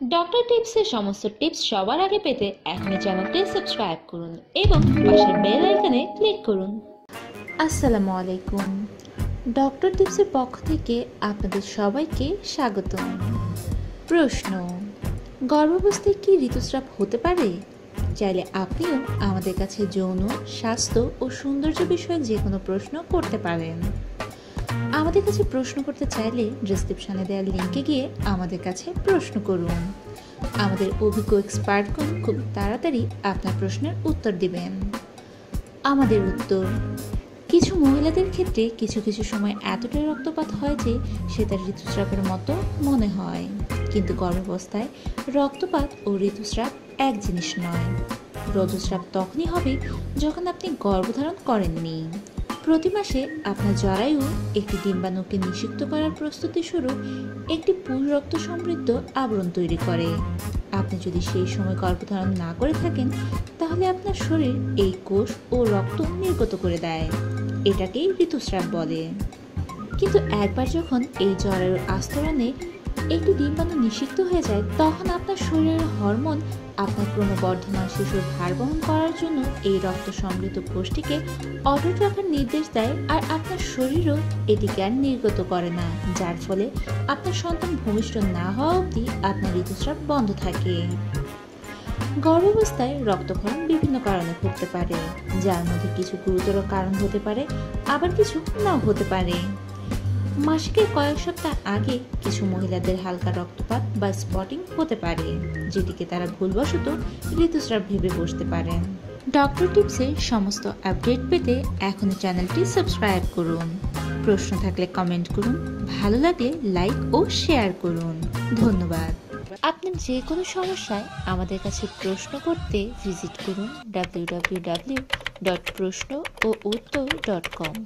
Doctor টিপসের সমস্ত tips সবার আগে পেতে এখনই চ্যানেলটি সাবস্ক্রাইব করুন এবং পাশের বেল আইকনে ক্লিক করুন। আসসালামু আলাইকুম। ডক্টর টিপসের পক্ষ থেকে আপনাদের সবাইকে স্বাগত প্রশ্ন, গর্ভাবস্থায় কি ঋতুস্রাব হতে পারে? চাইলে আপনিও আমাদের কাছে যৌন, স্বাস্থ্য ও সৌন্দর্য বিষয়ে যে কোনো প্রশ্ন করতে পারেন। আমাদের কাছে প্রশ্ন করতে চাইলে ডিসক্রিপশনে দেওয়া লিঙ্কে গিয়ে আমাদের কাছে প্রশ্ন করুন। আমাদের অভিজ্ঞ এক্সপার্টগণ খুব তাড়াতাড়ি আপনার প্রশ্নের উত্তর দিবেন। আমাদের উত্তর, কিছু মহিলাদের ক্ষেত্রে কিছু কিছু সময় এতটাই রক্তপাত হয় যে সে তার ঋতুস্রাবের মতো মনে হয়। কিন্তু গর্ভাবস্থায় রক্তপাত ও ঋতুস্রাব এক জিনিস নয়। রজস্রাব তখনই হবে যখন আপনি গর্ভধারণ করেননি। প্রতি মাসে আপনার জরায়ু একটি ডিম্বাণুকে নিষিক্ত করার প্রস্তুতি স্বরূপ একটি পুল রক্ত সমৃদ্ধ আবরণ তৈরি করে। আপনি যদি সেই সময় গর্ভধারণ না করে থাকেন, তাহলে আপনার শরীর এই কোষ ও রক্ত নির্গত করে দেয়। এটাকেই ঋতুস্রাব বলে। কিন্তু একবার যখন এই জরায়ুর আস্তরণে একটি ডিম্বাণু নিষিক্ত হয়ে যায়, তখন আপনার শরীরের হরমোন আপনার ক্রমবর্ধমান শিশুর ভার বহন করার জন্য এই রক্ত সমৃদ্ধ কোষটিকে অটুট রাখার নির্দেশ দেয় আর আপনার শরীরও এটিকে আর নির্গত করে না, যার ফলে আপনার সন্তান ভূমিষ্ঠ না হওয়া অবধি আপনার ঋতুস্রাব বন্ধ থাকে। গর্ভাবস্থায় রক্তক্ষরণ বিভিন্ন কারণে ঘটতে পারে, যার মধ্যে কিছু গুরুতর কারণ হতে পারে, আবার কিছু নাও হতে পারে। মাসিকের কয়েক সপ্তাহ আগে কিছু মহিলাদের হালকা রক্তপাত বা স্পটিং হতে পারে, যেটিকে তারা ভুলবশত ঋতুস্রাব ভেবে বসতে পারেন। ডক্টর টিপসের সমস্ত আপডেট পেতে এখনই চ্যানেলটি সাবস্ক্রাইব করুন। প্রশ্ন থাকলে কমেন্ট করুন, ভালো লাগলে লাইক ও শেয়ার করুন। ধন্যবাদ। আপনার যে কোনো সমস্যায় আমাদের কাছে প্রশ্ন করতে ভিজিট করুন ডাব্লিউ ডট প্রশ্ন ও উত্তর ডট কম